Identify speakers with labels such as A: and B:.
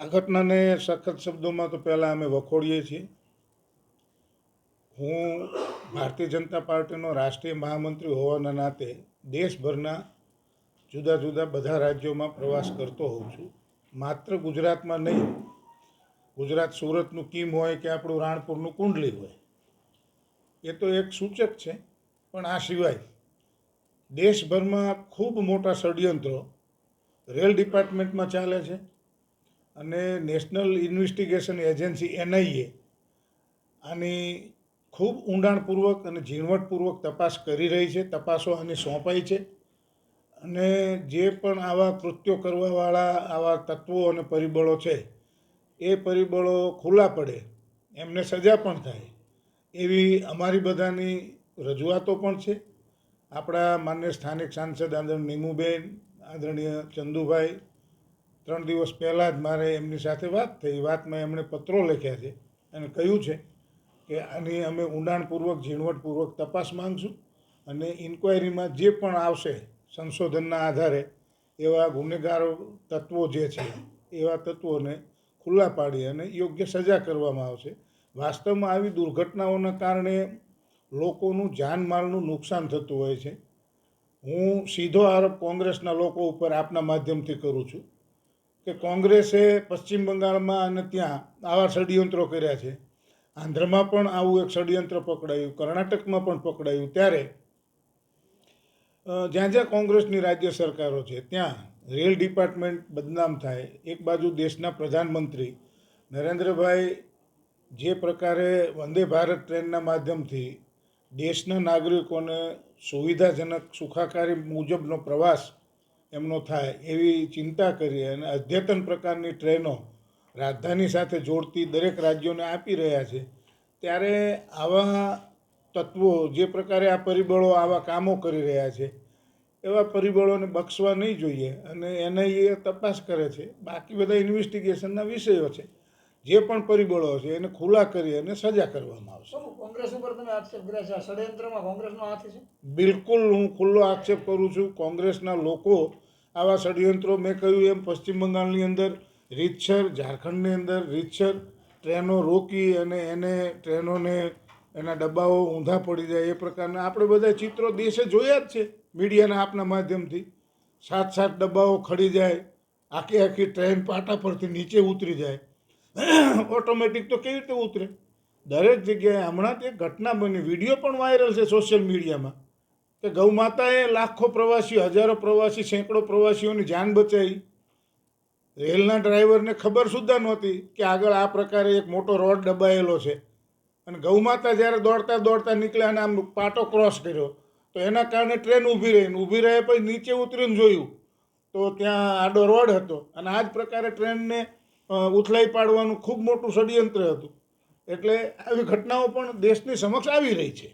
A: આ ઘટનાને સખત શબ્દોમાં તો પહેલાં અમે વખોડીએ છીએ. હું ભારતીય જનતા પાર્ટીનો રાષ્ટ્રીય મહામંત્રી હોવાના નાતે દેશભરના જુદા જુદા બધા રાજ્યોમાં પ્રવાસ કરતો હોઉં છું. માત્ર ગુજરાતમાં નહીં, ગુજરાત સુરતનું કીમ હોય કે આપણું રાણપુરનું કુંડલી હોય, એ તો એક સૂચક છે, પણ આ સિવાય દેશભરમાં ખૂબ મોટા ષડયંત્રો રેલ ડિપાર્ટમેન્ટમાં ચાલે છે અને નેશનલ ઇન્વેસ્ટિગેશન એજન્સી એનઆઈએ આની ખૂબ ઊંડાણપૂર્વક અને ઝીણવટપૂર્વક તપાસ કરી રહી છે, તપાસો આની સોંપાઈ છે અને જે પણ આવા કૃત્યો કરવાવાળા આવા તત્વો અને પરિબળો છે, એ પરિબળો ખુલ્લા પડે, એમને સજા પણ થાય, એવી અમારી બધાની રજૂઆતો પણ છે. આપણા માન્ય સ્થાનિક સાંસદ આદરણીય નીમુબેન, આદરણીય ચંદુભાઈ ત્રણ દિવસ પહેલાં જ મારે એમની સાથે વાત થઈ. વાતમાં એમણે પત્રો લખ્યા છે. અને કહ્યું છે કે આની અમે ઊંડાણપૂર્વક, ઝીણવટપૂર્વક તપાસ માંગશું અને ઇન્ક્વાયરીમાં જે પણ આવશે સંશોધનના આધારે એવા ગુનેગારો તત્વો જે છે, એવા તત્વોને ખુલ્લા પાડી અને યોગ્ય સજા કરવામાં આવશે. વાસ્તવમાં આવી દુર્ઘટનાઓના કારણે લોકોનું જાનમાલનું નુકસાન થતું હોય છે. હું સીધો આરોપ કોંગ્રેસના લોકો ઉપર આપના માધ્યમથી કરું છું. કે કોંગ્રેસે પશ્ચિમ બંગાળમાં અને ત્યાં આવા ષડયંત્રો કર્યા છે. આંધ્રમાં પણ આવું એક ષડયંત્ર પકડાયું, કર્ણાટકમાં પણ પકડાયું. ત્યારે જ્યાં જ્યાં કોંગ્રેસની રાજ્ય સરકારો છે, ત્યાં રેલ ડિપાર્ટમેન્ટ બદનામ થાય. એક બાજુ દેશના પ્રધાનમંત્રી નરેન્દ્રભાઈ જે પ્રકારે વંદે ભારત ટ્રેનના માધ્યમથી દેશના નાગરિકોને સુવિધાજનક, સુખાકારી મુજબનો પ્રવાસ એમનો થાય એવી ચિંતા કરી અને અદ્યતન પ્રકારની ટ્રેનો રાજધાની સાથે જોડતી દરેક રાજ્યોને આપી રહ્યા છે. ત્યારે આવા તત્વો જે પ્રકારે આ પરિબળો આવા કામો કરી રહ્યા છે એવા પરિબળોને બક્ષવા નહીં જોઈએ અને એને એ તપાસ કરે છે. બાકી બધા ઇન્વેસ્ટિગેશનના વિષયો છે. જે પણ પરિબળો છે એને ખુલ્લા કરી અને સજા કરવામાં આવશે.
B: કોંગ્રેસ ઉપર તમે આક્ષેપ કર્યા છે? ષડયંત્રમાં કોંગ્રેસનો હાથ છે?
A: બિલકુલ હું ખુલ્લો આક્ષેપ કરું છું. કોંગ્રેસના લોકો આવા ષડયંત્રો મેં કહ્યું એમ પશ્ચિમ બંગાળની અંદર રીતસર, ઝારખંડની અંદર રીતસર, ટ્રેનો રોકી અને એને ટ્રેનોને એના ડબ્બાઓ ઊંધા પડી જાય એ પ્રકારના. આપણે બધા ચિત્રો દેશે જોયા જ છે મીડિયાના આપના માધ્યમથી. સાત સાત ડબ્બાઓ ખડી જાય, આખી આખી ટ્રેન પાટા પરથી નીચે ઉતરી જાય. ઓટોમેટિક તો કેવી રીતે ઉતરે? દરેક જગ્યાએ હમણાં તે ઘટના બની, વીડિયો પણ વાયરલ છે સોશિયલ મીડિયામાં. કે ગૌ માતાએ લાખો પ્રવાસી હજારો પ્રવાસી, સેંકડો પ્રવાસીઓની જાન બચાવી. રેલના ડ્રાઈવરને ખબર સુદ્ધા નહોતી કે આગળ આ પ્રકારે એક મોટો રોડ દબાયેલો છે. અને ગૌ માતા જ્યારે દોડતા દોડતા નીકળ્યા અને આમ પાટો ક્રોસ કર્યો, તો એના કારણે ટ્રેન ઊભી રહી ઊભી રહે પછી નીચે ઉતરીને જોયું તો ત્યાં આડો રોડ હતો. અને આ જ પ્રકારે ટ્રેનને ઉથલાઈ પાડવાનું ખૂબ મોટું ષડયંત્ર હતું. એટલે આવી ઘટનાઓ પણ દેશની સમક્ષ આવી રહી છે.